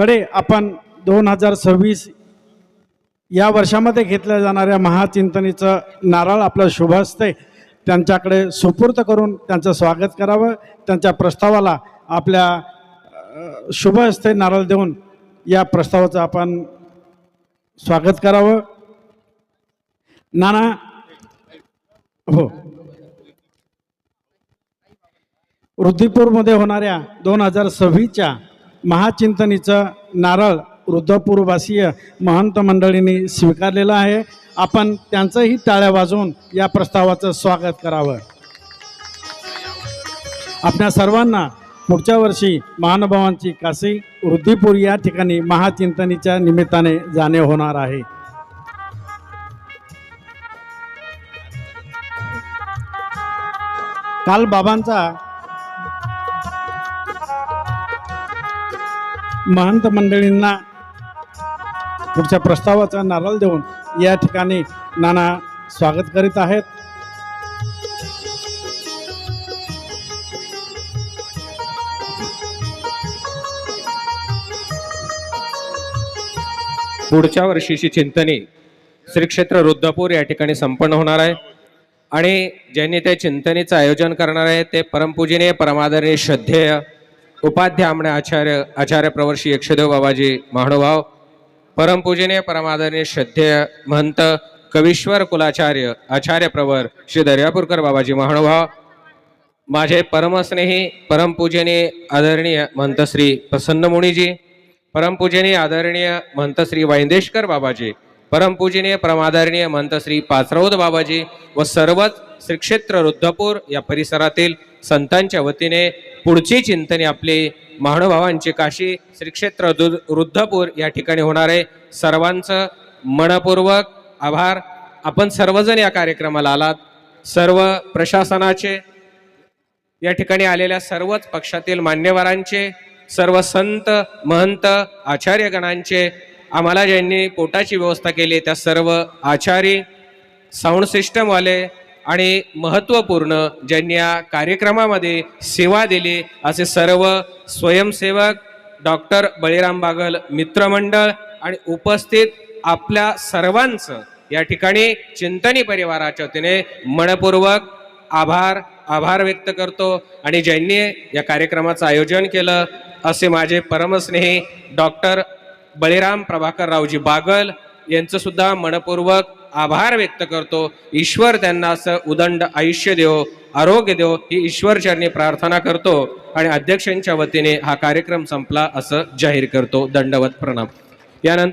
कडे आपण दोन हजार सव्वीस या वर्षामध्ये घेतल्या जाणाऱ्या महाचिंतनीचं नारळ आपलं शुभ असते त्यांच्याकडे सुपूर्त करून त्यांचं स्वागत करावं. त्यांच्या प्रस्तावाला आपल्या शुभ हस्ते नारळ देऊन या प्रस्तावाचं आपण स्वागत करावं. नाना हो. वृद्धिपूरमध्ये होणाऱ्या दोन हजार सव्वीसच्या महाचिंतनीचं नारळ वृद्धपूरवासीय महंत मंडळींनी स्वीकारलेलं आहे. आपण त्यांचंही टाळ्या वाजवून या प्रस्तावाचं स्वागत करावं. आपल्या सर्वांना पुढच्या वर्षी महानुभावांची काशी वृद्धिपूर या ठिकाणी महाचिंतनीच्या निमित्ताने जाणे होणार आहे. काल बाबांचा महंत मंडळींना पुढच्या प्रस्तावाचा नारळ देऊन या ठिकाणी नाना स्वागत करीत आहेत. पुढच्या वर्षीची चिंतनी श्री क्षेत्र रुद्रपूर या ठिकाणी संपन्न होणार आहे. आणि ज्यांनी त्या चिंतनेचं आयोजन करणार आहे ते परमपूजनीय परमादरणीय श्रद्धेय उपाध्याय आचार्य आचार्य प्रवर्षी यक्षदेव बाबाजी महानुभाव परमपूजनीय परमादरणीय श्रद्धेय महंत कविश्वर कुलाचार्य आचार्य प्रवर श्री दर्यापूरकर बाबाजी महानुभाव माझे परमस्नेही परमपूजनीय आदरणीय महंत श्री प्रसन्न मुनीजी परमपूजनीय आदरणीय महंत श्री वाईंदेशकर बाबाजी परमपूजनीय परमादरणीय महंत श्री पाचरौद बाबाजी व सर्वच श्रीक्षेत्र रुद्धपूर या परिसरातील संतांच्या वतीने पुढची चिंतने आपली महानुभावांची काशी श्रीक्षेत्र रुद्धपूर या ठिकाणी होणार आहे. सर्वांचं मनपूर्वक आभार. आपण सर्वजण या कार्यक्रमाला आलात. सर्व प्रशासनाचे या ठिकाणी आलेल्या सर्वच पक्षातील मान्यवरांचे सर्व संत महंत आचार्यगणांचे आम्हाला ज्यांनी पोटाची व्यवस्था केली त्या सर्व आचारी साऊंड सिस्टमवाले आणि महत्त्वपूर्ण ज्यांनी या कार्यक्रमामध्ये सेवा दिली असे सर्व स्वयंसेवक डॉक्टर बळीराम बागल मित्रमंडळ आणि उपस्थित आपल्या सर्वांचं या ठिकाणी चिंतनी परिवाराच्या वतीने मनपूर्वक आभार आभार व्यक्त करतो. आणि ज्यांनी या कार्यक्रमाचं आयोजन केलं असे माझे परमस्नेही डॉक्टर बळीराम प्रभाकर रावजी बागल यांचं सुद्धा मनपूर्वक आभार व्यक्त करतो. ईश्वर त्यांना असं उदंड आयुष्य देव आरोग्य देव ही ईश्वरचरणी प्रार्थना करतो आणि अध्यक्षांच्या वतीने हा कार्यक्रम संपला असं जाहीर करतो दंडवत प्रणाम. यानंतर